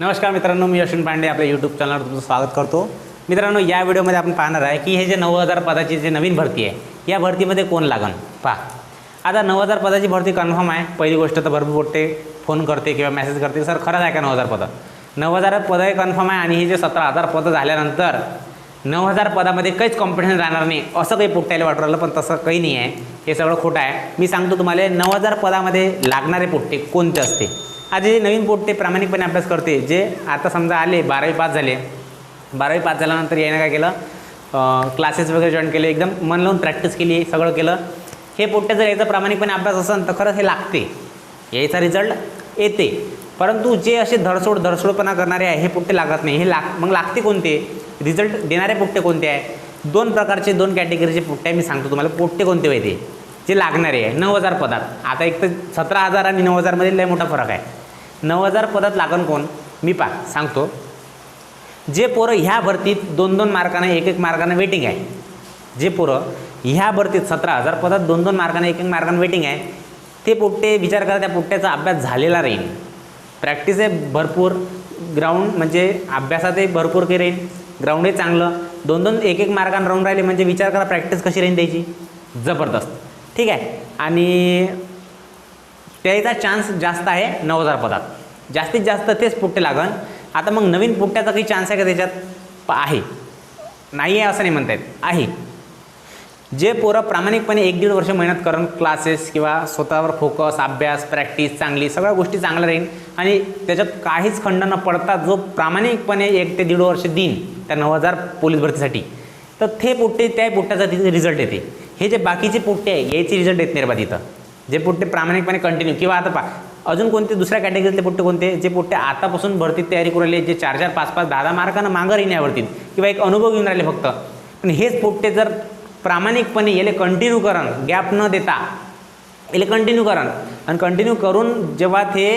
नमस्कार मित्रांनो मी अश्विन पांडे आपल्या यूट्यूब चॅनलवर तुमचं स्वागत करतो. मित्रांनो या व्हिडिओमध्ये आपण पाहणार आहे की हे जे नऊ हजार पदाची जे नवीन भरती आहे या भरतीमध्ये कोण लागन? पहा. आता नऊ हजार पदाची भरती कन्फर्म आहे. पहिली गोष्ट तर भरपूर पोट्टे फोन करते किंवा मेसेज करते सर खरंच आहे का नऊ हजार पदं? नऊ हजार पदं हे कन्फर्म आहे आणि हे जे सतरा हजार पदं झाल्यानंतर नऊ हजार पदामध्ये काहीच कॉम्पिटिशन राहणार नाही असं काही पुट्ट्याला वाटू राहिलं पण तसं काही नाही आहे. हे सगळं खोटं आहे. मी सांगतो तुम्हाला नऊ हजार पदामध्ये लागणारे पुट्टे कोणते असते आज जे नवीन पोट्टे प्रामाणिकपणे अभ्यास करते. जे आता समजा आले बारावी पास झाले. बारावी पास झाल्यानंतर याने काय केलं? क्लासेस वगैरे जॉईन केले. एकदम मन लावून प्रॅक्टिस केली सगळं केलं. हे पोट्टे जर याचा प्रामाणिकपणे अभ्यास असेल तर खरंच हे लागते. याचा रिझल्ट येते. परंतु जे असे धडसोड धडसोडपणा करणारे आहे हे पोट्टे लागत नाही. हे लाग मग लागते कोणते? रिझल्ट देणारे पोट्टे कोणते आहे? दोन प्रकारचे दोन कॅटेगरीचे पोट्टे मी सांगतो तुम्हाला पोट्टे कोणते होते जे लागणारे आहे. नऊ हजार पदार्थ. आता एक तर सतरा हजार आणि नऊ हजारमध्ये लय मोठा फरक आहे. नऊ हजार पदात लागन कोण? मी पा सांगतो. जे पोरं ह्या भरतीत दोन दोन मार्कानं एक एक मार्कानं वेटिंग आहे. जे पोरं ह्या भरतीत सतरा हजार पदात दोन दोन मार्कानं एक एक मार्कानं वेटिंग आहे ते पोट्टे विचार करा त्या पोट्ट्याचा अभ्यास झालेला राहील. प्रॅक्टिस आहे भरपूर ग्राउंड म्हणजे अभ्यासातही भरपूर काही राहील. ग्राउंडही चांगलं. दोन दोन एक एक मार्कानं राहून राहिले म्हणजे विचार करा प्रॅक्टिस कशी राहील त्याची? जबरदस्त. ठीक आहे? आणि त्याचा चान्स जास्त आहे नऊ हजार पदात जास्तीत जास्त तेच पुट्टे लागन. आता मग नवीन पुट्ट्याचा काही चान्स आहे का त्याच्यात? प आहे. नाही आहे असं नाही म्हणता येत. आहे. जे पोरं प्रामाणिकपणे एक दीड वर्ष मेहनत करून क्लासेस किंवा स्वतःवर फोकस अभ्यास प्रॅक्टिस चांगली सगळ्या गोष्टी चांगल्या राहील आणि त्याच्यात काहीच खंड न पडता जो प्रामाणिकपणे एक ते दीड वर्ष देईन त्या नऊ हजार पोलीस भरतीसाठी तर ते पुट्टे त्या पुट्ट्याचा तिथे रिझल्ट येते. हे जे बाकीचे पुट्टे आहे याचे रिझल्ट येत नाही बा तिथं. जे पुट्टे प्रामाणिकपणे कंटिन्यू किंवा आता पा अजून कोणते दुसऱ्या कॅटेगरीतले पुट्टे कोणते? जे पुट्टे आतापासून भरतीत तयारी करू राहिले जे चार चार पाच पाच दहा दहा मार्कानं मागं राहील किंवा एक अनुभव घेऊन राहिले फक्त. पण हेच पुट्टे जर प्रामाणिकपणे याले कंटिन्यू करण गॅप न देता याले कंटिन्यू करण. आणि कंटिन्यू करून जेव्हा ते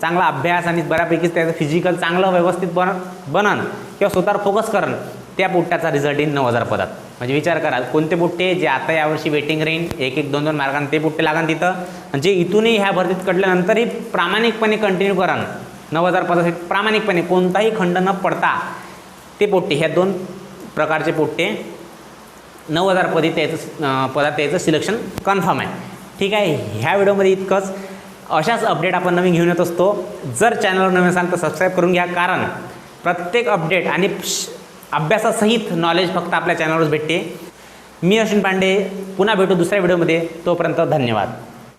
चांगला अभ्यास आणि बऱ्यापैकी त्याचं फिजिकल चांगलं व्यवस्थित बन बनन किंवा स्वतःवर फोकस करण त्या पुट्ट्याचा रिझल्ट येईल? नऊ हजार पदात. म्हणजे विचार कराल कोणते पुट्टे जे आता यावर्षी वेटिंग राहील एक एक दोन दोन मार्गाने ते पुट्टे लागन तिथं. जे इथूनही ह्या भरतीत कटल्यानंतरही प्रामाणिकपणे कंटिन्यू करा नऊ हजार पदासाठी प्रामाणिकपणे कोणताही खंड न पडता ते पोट्टे ह्या दोन प्रकारचे पोट्टे नऊ हजार पदी त्याचं पदात त्याचं सिलेक्शन कन्फर्म आहे. ठीक आहे ह्या व्हिडिओमध्ये इतकंच. अशाच अपडेट आपण नवीन घेऊन येत असतो. जर चॅनलवर नवीन असाल तर सबस्क्राईब करून घ्या. कारण प्रत्येक अपडेट आणि श- अभ्यासासहित नॉलेज फक्त आपल्या चॅनलवरच भेटते. मी अश्विन पांडे पुन्हा भेटू दुसऱ्या व्हिडिओमध्ये तोपर्यंत धन्यवाद.